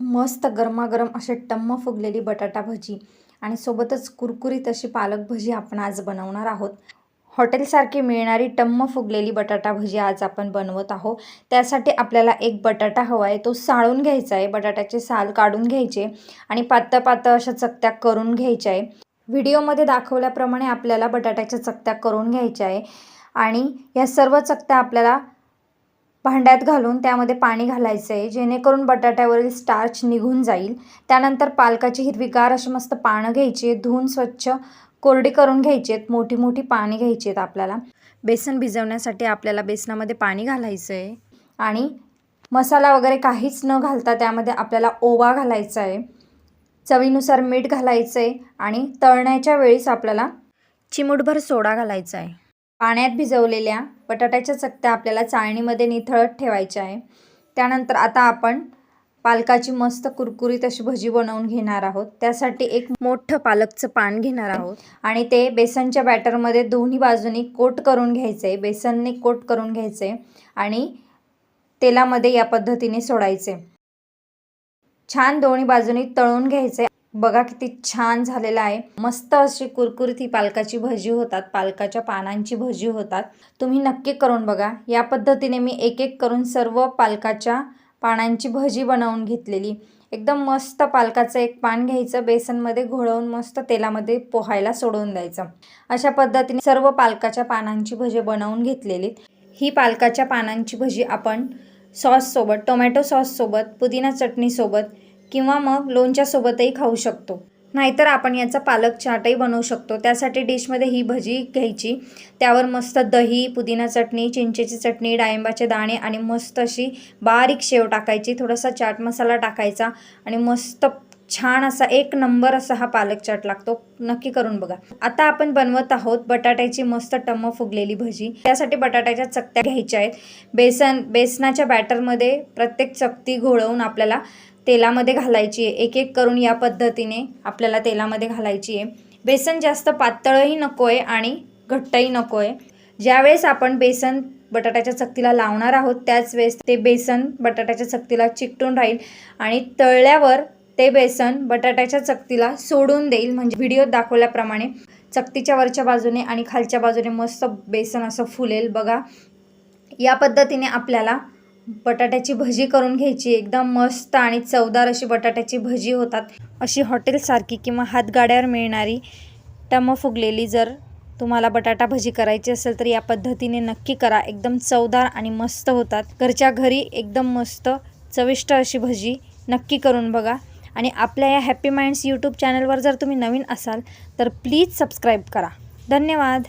मस्त गरमागरम असे टम्म फुगलेली बटाटा भजी आणि सोबतच कुरकुरीत अशी पालक भजी आपण आज बनवणार आहोत. हॉटेलसारखी मिळणारी टम्म फुगलेली बटाटा भजी आज आपण बनवत आहोत. त्यासाठी आपल्याला एक बटाटा हवा आहे तो साळून घ्यायचा आहे. बटाट्याचे साल काढून घ्यायचे आणि पातळ पातळ अशा चकत्या करून घ्यायच्या आहे. व्हिडिओमध्ये दाखवल्याप्रमाणे आपल्याला बटाट्याच्या चकत्या करून घ्यायच्या आहे आणि या सर्व चकत्या आपल्याला भांड्यात घालून त्यामध्ये पाणी घालायचं आहे जेणेकरून बटाट्यावरील स्टार्च निघून जाईल. त्यानंतर पालकाची हिरवीगार अशी मस्त पानं घ्यायची आहेत धुवून स्वच्छ कोरडी करून घ्यायची आहेत. मोठी मोठी पाणी घ्यायची आहेत आपल्याला. बेसन भिजवण्यासाठी आपल्याला बेसनामध्ये पाणी घालायचं आहे आणि मसाला वगैरे काहीच न घालता त्यामध्ये आपल्याला ओवा घालायचा आहे चवीनुसार मीठ घालायचं आहे आणि तळण्याच्या वेळीस आपल्याला चिमूटभर सोडा घालायचा आहे पाण्यात भिजवलेल्या बटाट्याच्या चकत्या आपल्याला चाळणीमध्ये निथळत ठेवायच्या आहे. त्यानंतर आता आपण पालकाची मस्त कुरकुरीत अशी भजी बनवून घेणार आहोत. त्यासाठी एक मोठं पालकचं पान घेणार आहोत. आणि ते बेसनच्या बॅटरमध्ये दोन्ही बाजूनी कोट करून घ्यायचं आहे बेसनने कोट करून घ्यायचं आहे आणि तेलामध्ये या पद्धतीने सोडायचे. छान दोन्ही बाजूनी तळून घ्यायचे. बघा किती छान झालेलं आहे. मस्त अशी कुरकुरीत ही पालकाची भजी होतात पालकाच्या पानांची भजी होतात. तुम्ही नक्की करून बघा. या पद्धतीने मी एक एक करून सर्व पालकाच्या पानांची भजी बनवून घेतलेली. एकदम मस्त पालकाचं एक पान घ्यायचं बेसनमध्ये घोळवून मस्त तेलामध्ये पोहायला सोडून द्यायचं. अशा पद्धतीने सर्व पालकाच्या पानांची भजी बनवून घेतलेली. ही पालकाच्या पानांची भजी आपण सॉससोबत टोमॅटो सॉससोबत पुदिना चटणीसोबत किंवा मग लोणच्यासोबतही खाऊ शकतो. नाहीतर आपण याचा पालक चाटही बनवू शकतो. त्यासाठी डिशमध्ये ही भजी घ्यायची. त्यावर मस्त दही पुदिना चटणी चिंचेची चटणी डाळिंबाचे दाणे आणि मस्त अशी बारीक शेव टाकायची. थोडासा चाट मसाला टाकायचा आणि मस्त छान असा एक नंबर असा हा पालक चाट लागतो. नक्की करून बघा. आता आपण बनवत आहोत बटाट्याची मस्त टम्म फुगलेली भजी. त्यासाठी बटाट्याच्या चकत्या घ्यायच्या आहेत. बेसन बेसनाच्या बॅटरमध्ये प्रत्येक चकती घोळवून आपल्याला तेलामध्ये घालायची आहे. एक एक करून या पद्धतीने आपल्याला तेलामध्ये घालायची आहे. बेसन जास्त पातळही नको आहे आणि घट्टही नको आहे ज्यावेळेस आपण बेसन बटाट्याच्या चकतीला लावणार आहोत त्याच वेळेस ते बेसन बटाट्याच्या चकतीला चिकटून राहील आणि तळल्यावर ते बेसन बटाट्याच्या चकतीला सोडून देईल. म्हणजे व्हिडिओत दाखवल्याप्रमाणे चकतीच्या वरच्या बाजूने आणि खालच्या बाजूने मस्त बेसन असं फुलेल बघा. या पद्धतीने आपल्याला बटाट्याची भजी करून घ्यायची. एकदम मस्त आणि चवदार अशी बटाट्याची भजी होतात. अशी हॉटेलसारखी किंवा हातगाड्यावर मिळणारी टम फुगलेली जर तुम्हाला बटाटा भजी करायची असेल तर या पद्धतीने नक्की करा. एकदम चवदार आणि मस्त होतात. घरच्या घरी एकदम मस्त चविष्ट अशी भजी नक्की करून बघा. आणि आपल्या या हॅपी माइंड्स यूट्यूब चॅनलवर जर तुम्ही नवीन असाल तर प्लीज सबस्क्राईब करा. धन्यवाद.